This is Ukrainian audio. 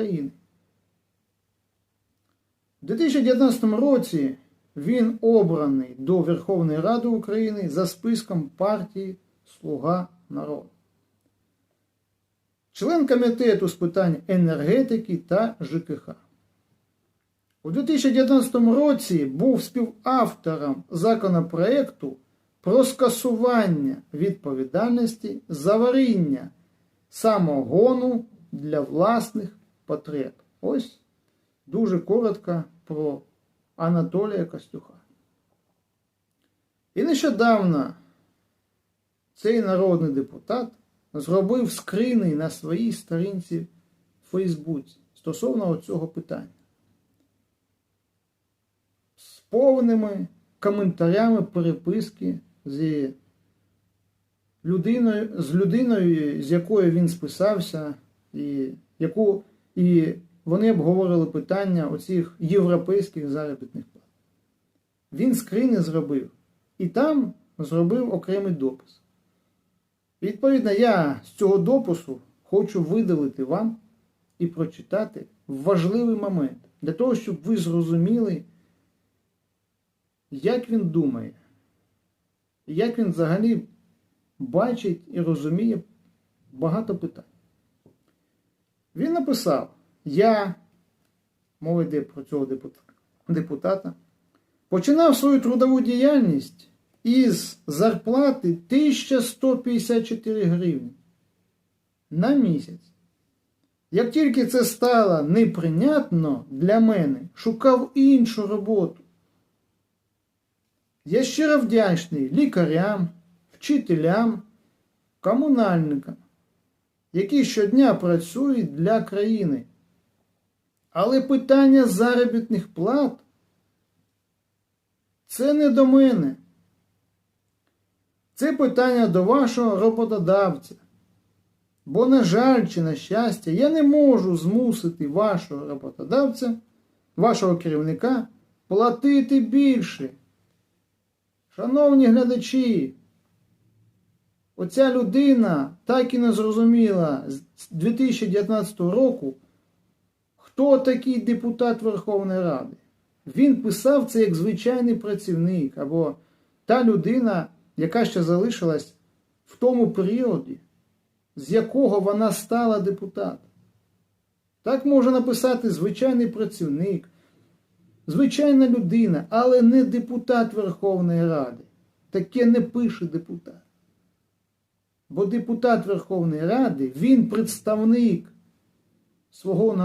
України. У 2019 році він обраний до Верховної Ради України за списком партії Слуга народу. Член комітету з питань енергетики та ЖКХ. У 2019 році був співавтором законопроекту про скасування відповідальності за варіння самогону для власних потреб. Ось дуже коротко про Анатолія Костюха. І нещодавно цей народний депутат зробив скрини на своїй сторінці в Фейсбуці стосовно цього питання. З повними коментарями переписки з людиною, з людиною, з якою він списався, і, яку, і вони обговорили питання оцих європейських заробітних плат. Він скрини зробив і там зробив окремий допис. Відповідно, я з цього допису хочу видалити вам і прочитати важливий момент для того, щоб ви зрозуміли, як він думає, як він взагалі бачить і розуміє багато питань. Він написав: Я, мова йде про цього депутата, починав свою трудову діяльність із зарплати 1154 гривні на місяць. Як тільки це стало неприйнятно для мене, шукав іншу роботу. Я щиро вдячний лікарям, вчителям, комунальникам, які щодня працюють для країни. Але питання заробітних плат це не до мене. Це питання до вашого роботодавця. Бо, на жаль, чи на щастя, я не можу змусити вашого роботодавця, вашого керівника платити більше. Шановні глядачі, оця людина так і не зрозуміла з 2019 року, хто такий депутат Верховної Ради. Він писав це як звичайний працівник або та людина, яка ще залишилась в тому періоді, з якого вона стала депутатом. Так може написати звичайний працівник, звичайна людина, але не депутат Верховної Ради. Таке не пише депутат. Бо депутат Верховної Ради, він представник свого народу.